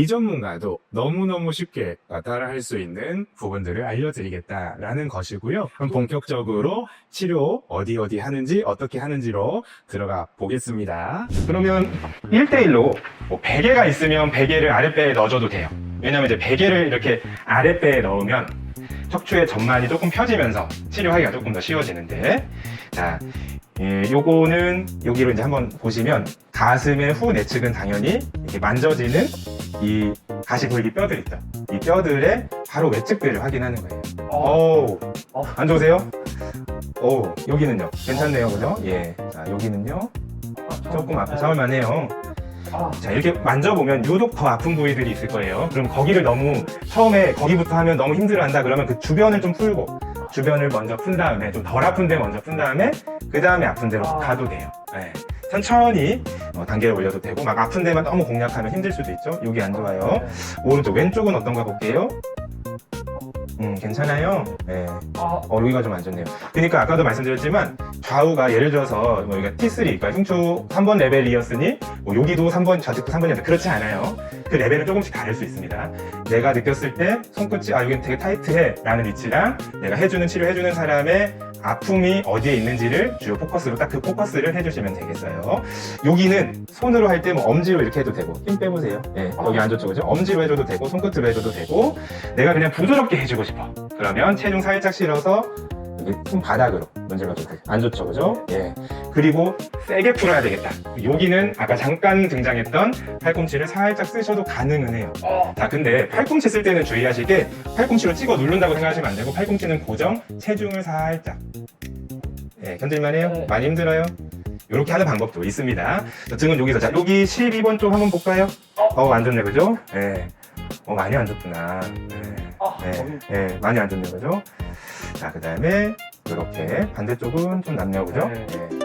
비전문가도 너무너무 쉽게 따라할 수 있는 부분들을 알려드리겠다라는 것이고요. 그럼 본격적으로 치료 어디 어디 하는지 어떻게 하는지로 들어가 보겠습니다. 그러면 1대1로 뭐 베개가 있으면 베개를 아랫배에 넣어줘도 돼요. 왜냐면 이제 베개를 이렇게 아랫배에 넣으면 척추의 전만이 조금 펴지면서 치료하기가 조금 더 쉬워지는데 자 예, 요거는 여기로 이제 한번 보시면 가슴의 후 내측은 당연히 이렇게 만져지는 이 가시골기 뼈들 있죠. 이 뼈들의 바로 외측배를 확인하는 거예요. 오, 어. 안 좋으세요? 오, 여기는요? 괜찮네요, 그죠? 예. 자, 여기는요? 조금 아파 참을만해요. 아, 자, 이렇게 만져보면 유독 더 아픈 부위들이 있을 거예요. 그럼 거기를 너무 처음에 거기부터 하면 너무 힘들어한다 그러면 그 주변을 좀 풀고 주변을 먼저 푼 다음에 좀 덜 아픈 데 먼저 푼 다음에 그 다음에 아픈 데로 아. 가도 돼요. 네. 천천히 어, 단계를 올려도 되고 막 아픈 데만 너무 공략하면 힘들 수도 있죠. 여기 안 좋아요. 오른쪽 왼쪽은 어떤가 볼게요. 음, 괜찮아요. 네. 아, 어, 여기가 좀 안 좋네요. 그러니까 아까도 말씀드렸지만 좌우가 예를 들어서 뭐 여기가 T3, 그러니까 흉추 3번 레벨이었으니 뭐 여기도 3번, 좌측도 3번이었는데 그렇지 않아요. 그 레벨은 조금씩 다를 수 있습니다. 내가 느꼈을 때 손끝이 아 여기 되게 타이트해 라는 위치랑 내가 해주는 치료 해주는 사람의 아픔이 어디에 있는지를 주요 포커스로 딱 그 포커스를 해주시면 되겠어요. 여기는 손으로 할 때 뭐 엄지로 이렇게 해도 되고 힘 빼보세요. 예, 여기 안 좋죠, 그죠? 엄지로 해줘도 되고 손끝으로 해줘도 되고 내가 그냥 부드럽게 해주고 싶어. 그러면 체중 살짝 실어서 여기 손바닥으로 문질러도 돼. 안 좋죠, 그죠? 예. 그리고 세게 풀어야 되겠다. 여기는 아까 잠깐 등장했던 팔꿈치를 살짝 쓰셔도 가능은 해요. 어, 자, 근데 팔꿈치 쓸 때는 주의하실 게 팔꿈치로 찍어 누른다고 생각하시면 안 되고 팔꿈치는 고정, 체중을 살짝. 예, 견딜만 해요? 네. 많이 힘들어요? 이렇게 하는 방법도 있습니다. 자, 등은 여기서 자 여기 12번 쪽 한번 볼까요? 어, 안 좋네, 그죠? 예. 어, 많이 안 좋구나. 예. 아, 예, 예, 많이 안 좋네, 그죠? 자, 그 다음에 이렇게 반대쪽은 좀 낫네요, 그죠? 네. 예.